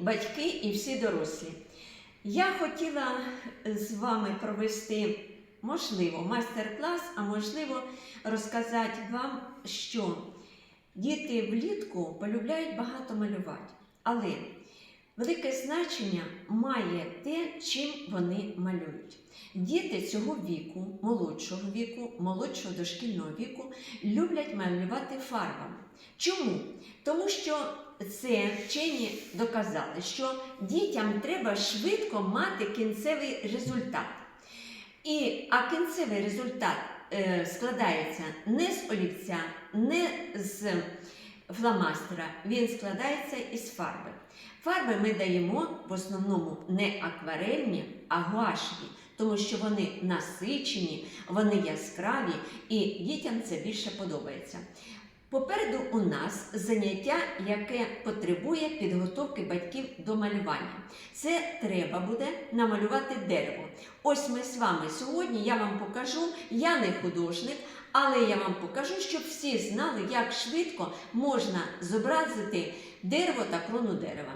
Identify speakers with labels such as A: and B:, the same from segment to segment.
A: батьки і всі дорослі. Я хотіла з вами провести, можливо, майстер-клас, а можливо, розказати вам, що діти влітку полюбляють багато малювати. Але велике значення має те, чим вони малюють. Діти цього віку, молодшого віку, молодшого дошкільного віку, люблять малювати фарбами. Чому? Тому що це вчені доказали, що дітям треба швидко мати кінцевий результат. І, а кінцевий результат е, складається не з олівця, не з фломастера, він складається із фарби. Фарби ми даємо в основному не акварельні, а гуашеві, тому що вони насичені, вони яскраві і дітям це більше подобається. Попереду у нас заняття, яке потребує підготовки батьків до малювання. Це треба буде намалювати дерево. Ось ми з вами сьогодні я вам покажу, я не художник, але я вам покажу, щоб всі знали, як швидко можна зобразити дерево та крону дерева.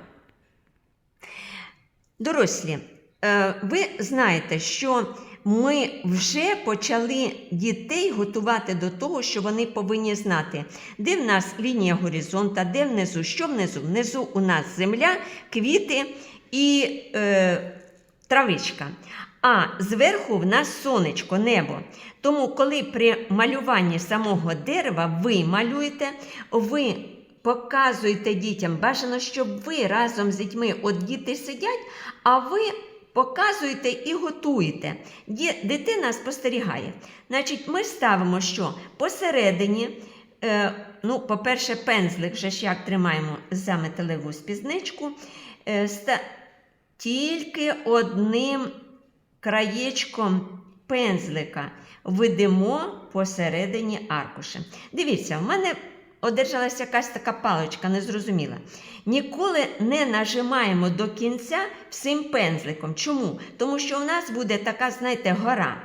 A: Дорослі, е, ви знаєте, що ми вже почали дітей готувати до того, що вони повинні знати, де в нас лінія горизонта, де внизу, що внизу. Внизу у нас земля, квіти і е, травичка. А зверху в нас сонечко, небо. Тому, коли при малюванні самого дерева ви малюєте, ви показуєте дітям, бажано, щоб ви разом з дітьми, от діти сидять, а ви показуєте і готуєте. Дитина спостерігає. Значить, ми ставимо, що посередині, е, ну, по-перше, пензлик вже ж як тримаємо за металеву спізничку, е, ста- тільки одним краєчком пензлика ведемо посередині аркуша. Дивіться, в мене одержалася якась така паличка, незрозуміла. Ніколи не нажимаємо до кінця всім пензликом. Чому? Тому що у нас буде така, знаєте, гора.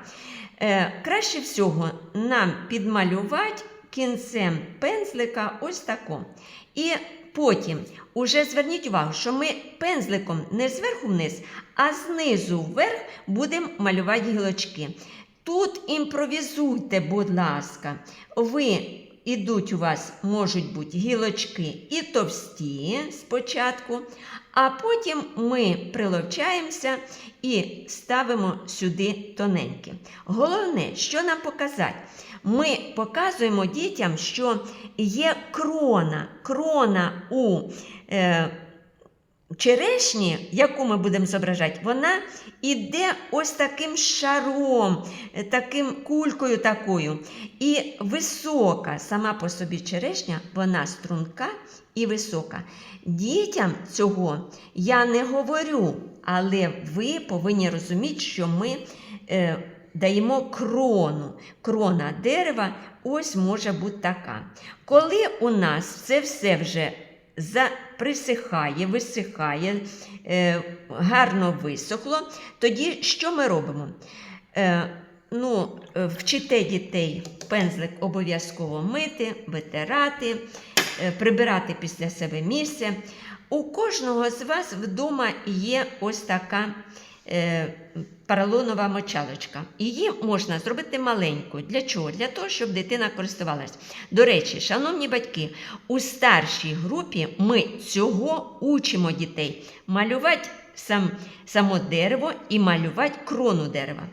A: Е, краще всього нам підмалювати кінцем пензлика ось тако. І потім уже зверніть увагу, що ми пензликом не зверху вниз, а знизу вверх будемо малювати гілочки. Тут імпровізуйте, будь ласка. Ви ідуть у вас можуть бути гілочки і товсті спочатку, а потім ми приловчаємося і ставимо сюди тоненькі. Головне, що нам показати? Ми показуємо дітям, що є крона. Крона у е, черешні, яку ми будемо зображати, вона іде ось таким шаром, е, таким кулькою такою. І висока сама по собі черешня, вона струнка і висока. Дітям цього я не говорю, але ви повинні розуміти, що ми. Е, Даємо крону. Крона дерева ось може бути така. Коли у нас це все вже присихає, висихає, е, гарно висохло, тоді що ми робимо? Е, ну, е, вчите дітей пензлик обов'язково мити, витирати, прибирати після себе місце. У кожного з вас вдома є ось така поролонова мочалочка. Її можна зробити маленькою. Для чого? Для того, щоб дитина користувалась. До речі, шановні батьки, у старшій групі ми цього учимо дітей малювати сам, само дерево і малювати крону дерева.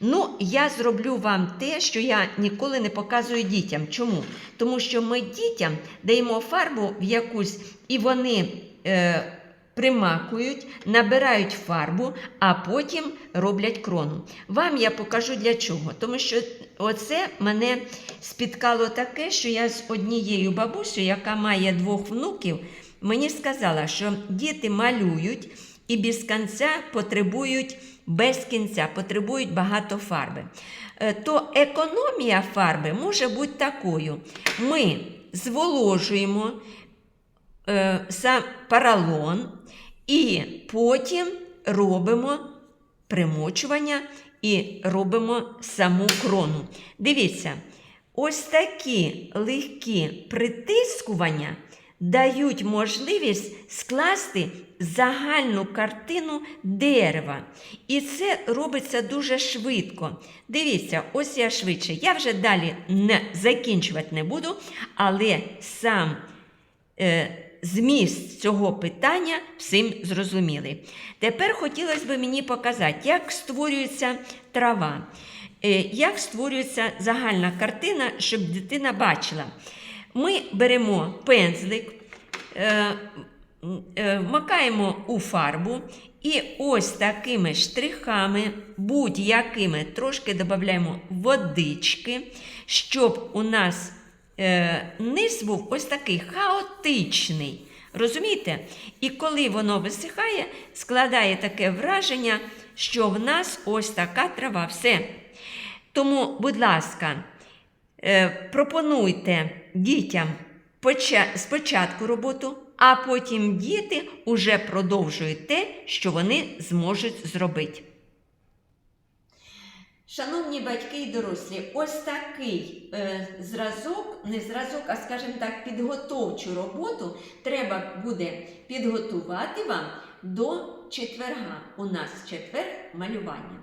A: Ну, я зроблю вам те, що я ніколи не показую дітям. Чому? Тому що ми дітям даємо фарбу в якусь, і вони. Е, примакують, набирають фарбу, а потім роблять крону. Вам я покажу для чого. Тому що оце мене спіткало таке, що я з однією бабусею, яка має двох внуків, мені сказала, що діти малюють і без кінця потребують без кінця, потребують багато фарби. Е, То економія фарби може бути такою. Ми зволожуємо поролон, і потім робимо примочування і робимо саму крону. Дивіться, ось такі легкі притискування дають можливість скласти загальну картину дерева. І це робиться дуже швидко. Дивіться, ось я швидше. Я вже далі не закінчувати не буду, але сам е, зміст цього питання всім зрозумілий. Тепер хотілося б мені показати, як створюється трава, е, як створюється загальна картина, щоб дитина бачила. Ми беремо пензлик, е, м, е, макаємо у фарбу і ось такими штрихами, будь-якими, трошки додаємо водички, щоб у нас низ був ось такий хаотичний. Розумієте? І коли воно висихає, складає таке враження, що в нас ось така трава. Все. Тому, будь ласка, е, пропонуйте дітям поча- спочатку роботу, а потім діти уже продовжують те, що вони зможуть зробити. Шановні батьки і дорослі, ось такий е, зразок, не зразок, а скажімо так, підготовчу роботу треба буде підготувати вам до четверга. У нас четвер малювання.